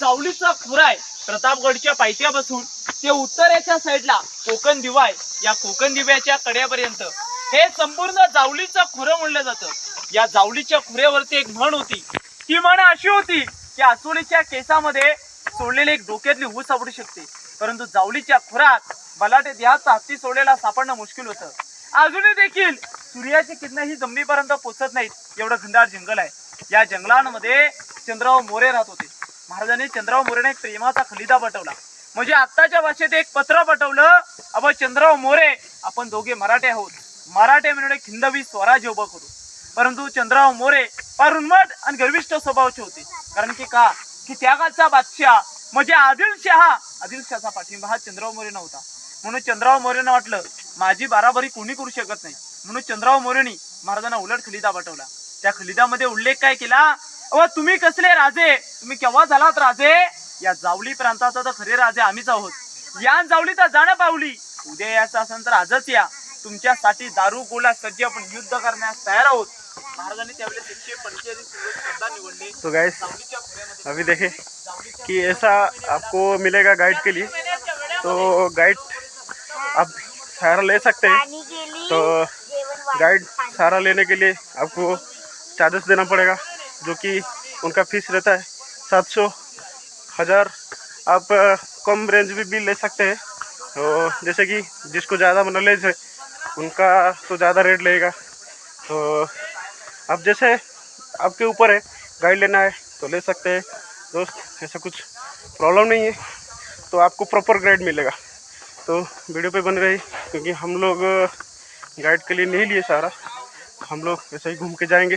चावलीचा खुराय प्रतापगडच्या पायथ्यापासून ते उत्तरेच्या साईडला कोकण दिवाय या कोकण दिव्याच्या कड्यापर्यंत हे संपूर्ण जावलीचं खुरं म्हणलं जातं. या जावलीच्या खुऱ्यावरती एक म्हण होती. ती म्हण अशी होती की आसोळीच्या केसामध्ये सोडलेली एक डोक्यातली ऊस सापडू शकते. परंतु जावलीच्या खुरात बलाटे देहाचा हत्ती सोडलेला सापडणं मुश्किल होतं. अजूनही देखील सूर्याची किरण ही जमिनीपर्यंत पोचत नाहीत. एवढं घनदाट जंगल आहे. या जंगलांमध्ये चंद्रराव मोरे राहत होते. महाराजांनी चंद्रराव मोरेने एक प्रेमाचा खलिदा पटवला म्हणजे आत्ताच्या भाषेत एक पत्र पटवलं अब चंद्रराव मोरे आपण दोघे मराठे आहोत. मराठे म्हणून एक हिंदवी स्वराज्य उभं करू. परंतु चंद्रराव मोरे फार उन्मट आणि गर्विष्ठ स्वभावाचे होते. कारण की का? की त्या काळचा बादशाह म्हणजे आदिलशहा आदिलशहाचा पाठिंबा हा चंद्रराव मोरे नव्हता म्हणून चंद्रराव मोरेनं वाटलं माझी बाराबारी कोणी करू शकत नाही. म्हणून चंद्रराव मोरेनी महाराजांना उलट खलिदा पाठवला त्या खलिदामध्ये उल्लेख काय केला? अ तुम्ही कसले राजे? तुम्ही केव्हा झालात राजे? या जावली प्रांताचा तर खरे राजे आम्हीच आहोत. या जावलीचा जाणं पावली उद्या यायचं असेल तर आजच या. तुमच्यासाठी दारू गोला सज्ज आपण युद्ध करण्यास तयार आहोत. महाराजांनी त्यावेळेस एकशे पंचेचाळीस शब्द निवडले. तो गाइस अभी देखें कि ऐसा आपको मिलेगा गाइड के लिए. तो गाइड आप सहारा ले सकते हैं. तो गाइड सहारा लेने के लिए आपको चार्जेस देना पड़ेगा. जो कि उनका फ़ीस रहता है सात सौ हज़ार। आप कम रेंज भी, भी ले सकते हैं। तो जैसे कि जिसको ज़्यादा नॉलेज है उनका तो ज़्यादा रेट लगेगा तो अब जैसे आपके ऊपर है गाइड लेना है तो ले सकते हैं। दोस्त ऐसा कुछ प्रॉब्लम नहीं है तो आपको प्रॉपर गाइड मिलेगा। तो वीडियो पे बन रही क्योंकि हम लोग गाइड के लिए नहीं लिए सारा। हम लोग ऐसे ही घूम के जाएँगे।